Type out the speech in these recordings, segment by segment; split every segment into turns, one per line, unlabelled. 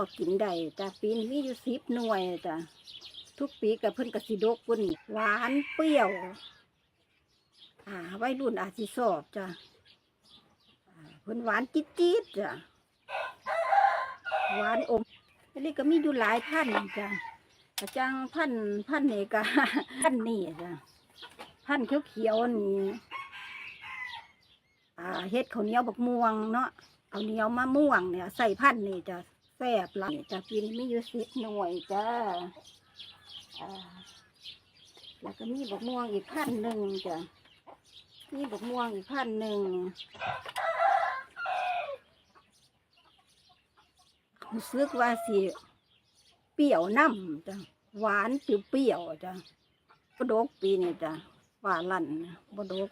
ก็กินได้จ้ะปีนี้มีอยู่สิบหน่วยจ้ะทุกปีกับเพิ่นกสิดกปุ่นหวานเปรี้ยวอ่าไวัยรุ่นอาจสิสอบจ้ะเพิ่นหวานจี๊ดๆจ้ะหวานอมอันนี้ก็มีอยู่หลายพันจ้ะกระจังพันพันนี่ก็พันนี่จ้ะพันธุ์เขียวนี่อ่าเฮ็ดข้าวเหนียวบักม่วงเนาะข้าวเหนียวมะม่วงเนี่ยใส่พันนี่จ้ะ แซ่บหลายจ้ะปีนี้มีอยู่สิบหน่วยจ้ะอ่าแล้วก็มีบักม่วงอีกพันหนึ่งจ้ะนี่บักม่วงอีกพันหนึ่งรู้สึกว่าสิเปรี้ยวน้ำจ้ะหวานเปรี้ยวจ้ะบดกปีนี้จ้ะหวานลั่นบดก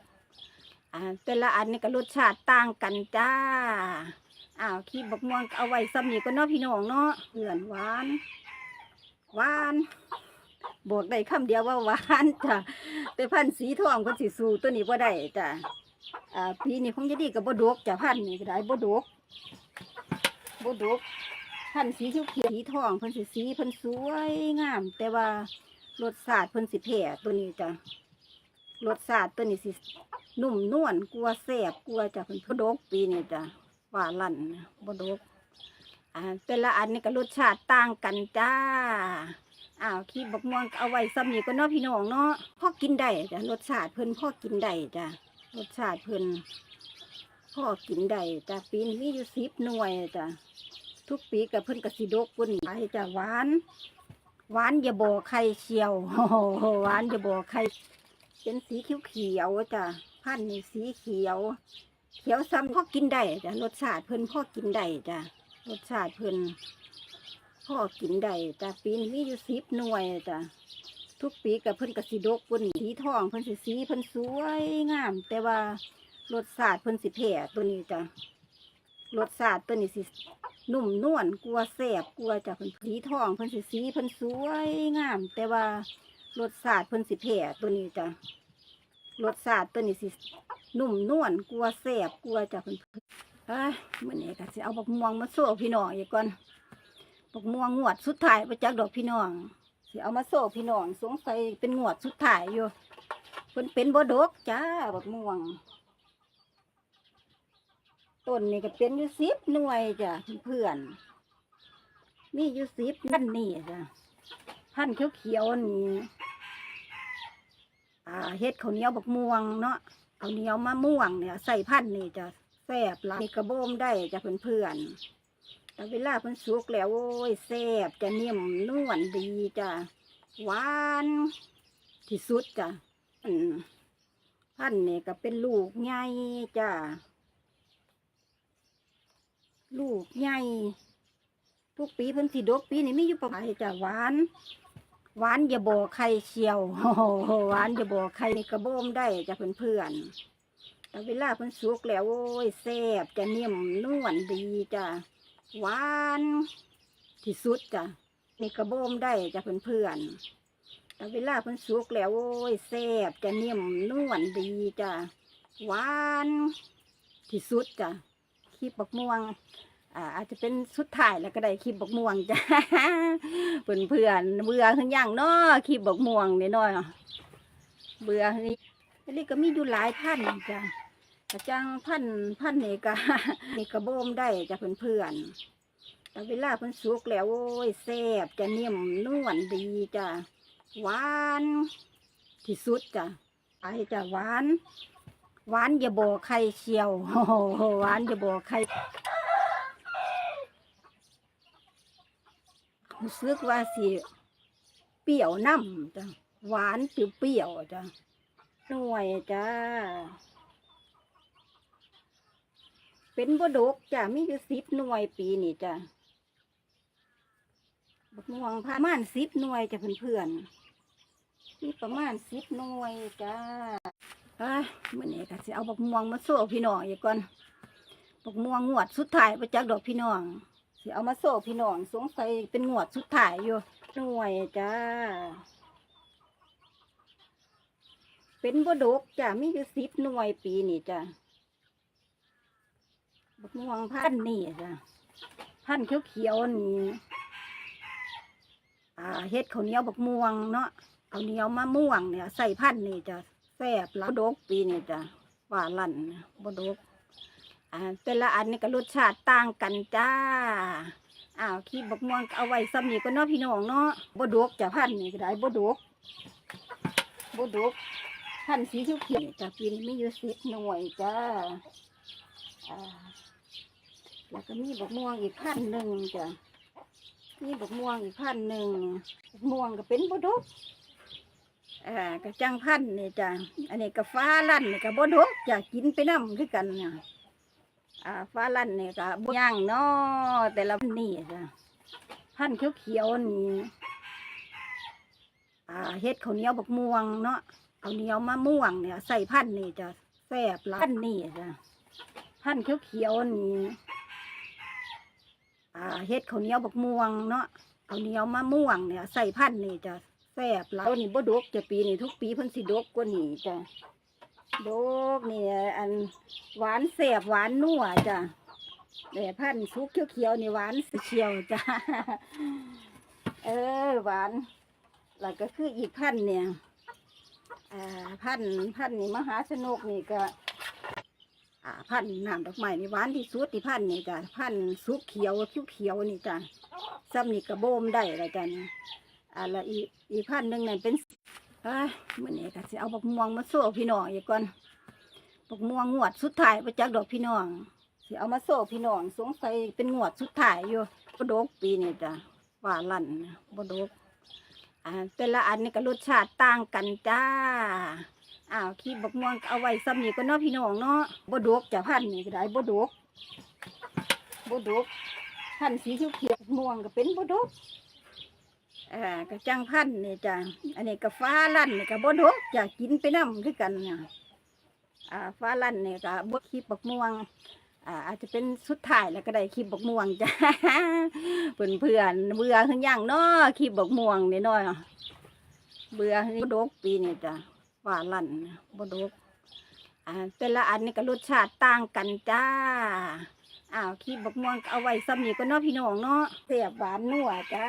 อ่าแต่ละอันนี่ก็รสชาติต่างกันจ้า อ้าวขี้บักม่วงเอาไว้ซ้ำนี่ก็เนาะพี่น้องเนาะเพื่อนหวานหวานบอกได้คำเดียวว่าหวานจ้ะแต่พันธุ์สีทองเพิ่นสิสู้ตัวนี้บ่ได้จ้ะอ่าปีนี้คงจะดีกับบ่ดกจ้ะพันธุ์นี้ก็ได้บ่ดกบ่ดกพันธุ์สีเขียวเขียวสีทองเพิ่นสิสีพิ่นสวยงาม แต่ว่ารสชาติพิ่นสิแพ้ตัวนี้จ้ะรสชาติตัวนี้สินุ่มนวลกลัวแซ่บกลัวจ้ะเพิ่นบ่ดกปีนี้จ้ะ ว่าลั่นบดกอ่าแต่ละอันนี่ก็รสชาติต่างกันจ้าอ้าวขี้บักม่วงเอาไว้ซ้ำนี่ก็เนาะพี่น้องเนาะพ่อกินได้จ้ะรสชาติเพิ่นพ่อกินได้จ้ะรสชาติเพิ่นพ่อกินได้จ้ะปีนี้มีอยู่สิบหน่วยจ้ะทุกปีกับเพิ่นกสิดกปุ่นไปจ้ะหวานหวานอย่าบอกใครเชียวโอ้โหหวานอย่าบอกใครเป็นสีเขียวเขียวๆจ้ะพันธุ์นี่สีเขียว เขียวซ้ำพ่อกินได้จ้ะรสชาติเพิ่นพ่อกินได้จ้ะรสชาติเพิ่นพ่อกินได้จ้ะปีนี้มีอยู่สิบหน่วยจ้ะทุกปีกับเพิ่นกสิดกปุ่นสีทองเพิ่นสิสีเพิ่นสวยงาม แต่ว่ารสชาติเพิ่นสิแผ่ตัวนี้จ้ะรสชาติตัวนี้สินุ่มนวลกลัวแสบกลัวจ้ะเพิ่นสีทองเพิ่นสิสีเพิ่นสวยงาม แต่ว่ารสชาติเพิ่นสิแผ่ตัวนี้จ้ะรสชาติตัวนี้สิ นุ่มนวลกลัวแสบกลัวจะเพิ่นเอ้ยมื้อนี้ก็สิเอาบักม่วงมาโซ่พี่น้องอีกก่อนบักม่วงงวดสุดท้ายประจักดอกพี่น้องสิเอามาโซ่พี่น้องสงสัยเป็นงวดสุดท้ายอยู่เพิ่นเป็นบ่ดกจ้าบักม่วงต้นนี่ก็เป็นอยู่สิบหน่วยจ้ะเพื่อนๆมีอยู่สิบนั่นนี่จ้ะพันเขียวๆนี่อ่าเฮ็ดข้าวเหนียวบักม่วงเนาะ ข้าเหนียวมะม่วงเนี่ย ใส่พันนี่จะแซ่บหลายกระโบมได้จะเพื่อนๆแต่เวลาเพิ่นสุกแล้วโอ้ยแซ่บจะนิ่มนวลดีจ้ะหวานที่สุดจ้ะพันนี่ก็เป็นลูกใหญ่จ้ะลูกใหญ่ทุกปีเพิ่นสิดกปีนี้มีอยู่ประมาณจะหวาน หวานอย่าบอกใครเชียวหวานอย่าบอกใครนี่กระโบมได้จ้ะเพื่อนๆแต่เวลาเพิ่นสุกแล้วโอ้ยแซ่บจะนิ่มนวลดีจ้ะหวานที่สุดจ้ะนี่กระโบมได้จ้ะเพื่อนๆแต่เวลาเพิ่นสุกแล้วโอ้ยแซ่บจะนิ่มนวลดีจ้ะหวานที่สุดจ้ะคลิปบักม่วง อ่าอาจจะเป็นสุดท้ายแล้วก็ได้คลิปบกม่วงจ้ะเพื่อนเพื่อนเบื่อขึ้นยังเนาะคลิปบกม่วงเนี่เนาะเบื่อนี่นนี้ก็มีอยู่หลายพันธุ์จ้ะกระจังพันธุ์พันในี่ก็นี่กระโบมได้จ้ะเพื่อนๆแต่เวลาเพิ่นสุกแล้วโอ้ยแซ่บจะนิ่มนวลดีจ้ะหวานที่สุดจ้ะไอจ้ะหวาน หวานอย่าบอกใครเชียวหหวานอย่าบอกใคร รู้สึกว่าสิเปรี้ยวน้ำจ้ะหวานเปรี้ยวๆจ้ะหน่วยจ้าเป็นบดกจ้ะมีอยู่สิบหน่วยปีนี่จ้ะบักม่วงประมาณสิบหน่วยจ้ะเพื่อนๆมีประมาณสิบหน่วยจ้าเอ้ยมื่อนี้ก็สิเอาบักม่วงมาโซ่พี่น้องอีกก่อนบักม่วงงวดสุดท้ายไปจักดอกพี่น้อง สิเอามาโซ่พี่น้องสงสัยเป็นงวดสุดท้ายอยู่หน่วยจ้า เป็นบดกจ้ะมีอยู่สิบหน่วยปีนี่จ้ะบักม่วงพันธุ์นี่จ้ะพันธุ์เขียวนี่อ่าเฮ็ดข้าวเหนียวบักม่วงเนาะข้าวเหนียวมะม่วงเนี่ยใส่พันธุ์นี่จะแซ่บแล้วดกปีนี่จ้ะหวานลั่นนะบ่ดก อ่าแต่ละอันนี่ก็รสชาติต่างกันจ้าอ้าวขี้บักม่วงก็เอาไว้ซ้ำนี่ก็เนาะพี่น้องเนาะบ่ดกจะพันนี่ก็ได้บดกบ่ดกพันสีเขียวจะปีนี้มีอยู่สิบหน่วยจ้าอ่าแล้วก็มีบักม่วงอีกพันหนึ่งจ้ะมีบักม่วงอีกพันหนึ่งบักม่วงก็เป็นบดกอ่ากระจังพันนี่จ้ะอันนี้ก็ฟ้าลั่นนี่ก็บดกจะกินไปน้ำคือกันน่ะ อ่าฟ้าลั่นนี่ก็บย่างเนาะแต่ละพันนี่จ้ะพันเขียวๆนี่อ่าเฮ็ดข้าวเหนียวบักม่วงเนาะข้าวเหนียวมะม่วงเนี่ยใส่พันนี่จะแซ่บลายพันนี่จ้ะพันธุ์เขียวนี่อ่าเฮ็ดข้าวเหนียวบักม่วงเนาะข้าวเหนียวมะม่วงเนี่ยใส่พันธุ์นี่จะแซ่บลายต้นนี้บ่ดกจะปีนี้ทุกปีเพิ่นสิดกกว่านี้จ้ะ ดกนี่อันหวานแซ่บหวานนัวจ้ะแต่พันธุ์สุกเขียวๆนี่หวานเชียวจ้ะเออหวานแล้วก็คืออีกพันเนี่ยอ่าพันพันนี่มหาสนุกนี่ก็อ่าพันน้ำดอกไม้นี่หวานที่สุดที่พันนี่จ้ะพันธุ์สุกเขียวคิ้วเขียวๆนี่จ้ะซ้ำนี่กระโบมได้ละจ้ะนี่อ่าแล้วอีอีพันหนึ่งนั่นเป็น เอ้ยมื่อนี้ก็สิเอาบักม่วงมาโซ่พี่น้องอีกก่อนบักม่วงงวดสุดท้ายประจักดอกพี่น้องสิเอามาโซ่พี่น้องสงสัยเป็นงวดสุดท้ายอยู่บดกปีนี่จ้ะว่าลั่นบดกอ่าแต่ละอันนี่ก็รสชาติต่างกันจ้าอ้าวขี้บักม่วงเอาไว้ซ้ำนี่ก็เนาะพี่น้องเนาะบดกจะพันนี่ก็ได้บดกบดกพันสีเขียวเขียวม่วงก็เป็นบดก อ่ากระจังพันธุ์นี่จ้ะอันนี้ก็ฟ้าลั่นนี่ก็บ่ดกจะกินไปน้ำคือกันนี่ยอ่าฟ้าลั่นนี่ก็บ่ขี้บักม่วงอ่าอาจจะเป็นสุดท้ายแล้วก็ได้ขี้บักม่วงจ้ะเพื่อนเพื่อนเบื่อขึ้นยังเนาะขี้บักม่วงนี่เนาะเบื่อขึ้นบ่ดกปีนี่จ้ะหวาลั่นบดกอ่าแต่ละอันนี่ก็รสชาติต่างกันจ้าอ้าวขี้บักม่วงเอาไว้ซ้ำนี่ก็เนาะพี่น้องเนาะเสียบหวานนัวจ้า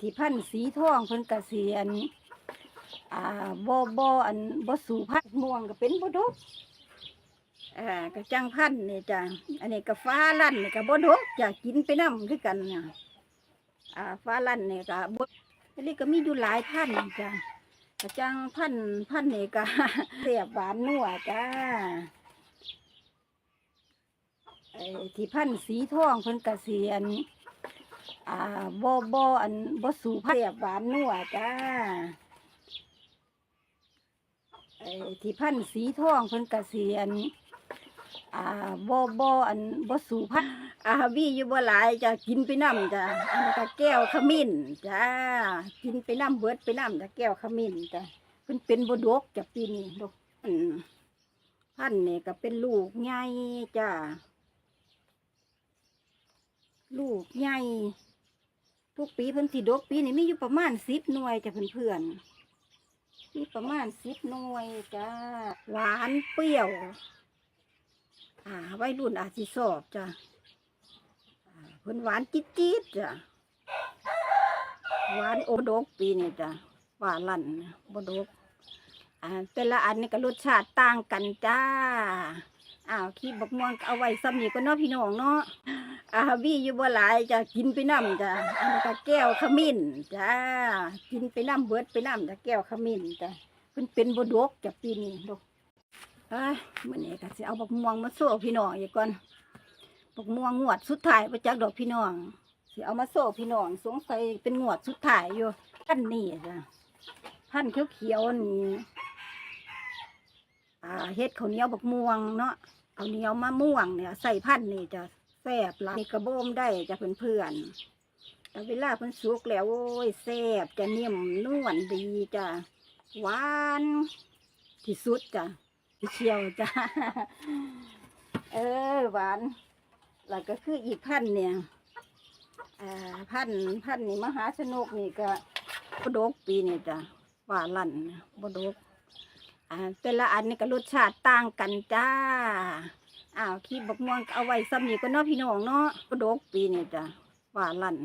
ที่พันธ์สีทองเพิ่นกเสียนอ่าบ่บ่อันบ่สู่พันธ์ม่วงก็เป็นบดกอ่ากระจังพันนี่จ้ะอันนี้ก็ฟ้าลั่นนี่ก็บดกจะกินไปน้ำคือกันน่ะอ่าฟ้าลั่นนี่ก็บอันนี้ก็มีอยู่หลายพันธ์จ้ะกระจังพันธ์พันนี่ก็เสียบหวานนัวจ้าไอที่พันธ์สีทองเพิ่นกเสียน อ่าบ่บ่อันบ่สู่พันธุ์เสียบหวานนัวจ้าไอ้ที่พันสีทองเพิ่นกระเสียนอ่าบ่บ่อันบ่สู่พันอาวีอยู่บ่หลายจะกินไปน้ำจ้ะอันนี้ก็แก้วขมิ้นจ้ากินไปน้ำเบิดไปน้ำจ้ะแก้วขมิ้นจ้ะเพิ่นเป็นบดกจ้ะปีนี้ดกพันธุ์นี่ก็เป็นลูกใหญ่จ้าลูกใหญ่ ทุกปีเพิ่นสิดกปีนี้มีอยู่ประมาณสิบหน่วยจ้ะเพื่อนๆมีประมาณสิบหน่วยจ้าหวานเปรี้ยว อ่าไวัยรุ่นอาจสิสอบจ้ะเพิ่นหวานจี๊ดๆจ้ะหวานโอดกปีนี่จ้ะหวานลั่นนะบดกอ่าแต่ละอันนี่ก็รสชาติต่างกันจ้า อ้าวขี้บักม่วงเอาไว้ซ้ำนี่ก็เนาะพี่น้องเนาะอาวีอยู่บ่หลายจะกินไปน้ำจ้ะอันนี้ก็แก้วขมิ้นจ้ากินไปน้ำเบิดไปน้ำจ้ะแก้วขมิ้นจ้ะเพิ่นเป็นบดกจ้ะปีนี้ดกเอ้ยมื้อนี้ก็สิเอาบักม่วงมาโซ่พี่น้องอีกก่อนปกม่วงงวดสุดท้ายประจักดอกพี่น้องสิเอามาโซ่พี่น้องสงสัยเป็นงวดสุดท้ายอยู่พันนี่จ้ะพันธุ์เขียวๆนี่ อ่าเฮ็ดข้าวเหนียวบักม่วงเนาะข้าวเหนียวมะม่วงเนี่ยใส่พันนี่จะแซ่บหลายมีกระโบมได้จะเพื่อนๆแต่เวลาเพิ่นสุกแล้วโอ้ยแซ่บจะนิ่มนวลดีจ้ะหวานที่สุดจ้ะเชียวจ้ะเออหวานแล้วก็คืออีกพันเนี่ยอ่าพันพันนี่มหาชนกนี่ก็บดกปีนี่จ้ะหวานลั่นบดก อ่าแต่ละอันนี่ก็รสชาติต่างกันจ้าอ้าวขี้บักม่วงเอาไว้ซ้ำนี่ก็เนาะพี่น้องเนาะก็ดกปีนี่จ้ะว่าลั่น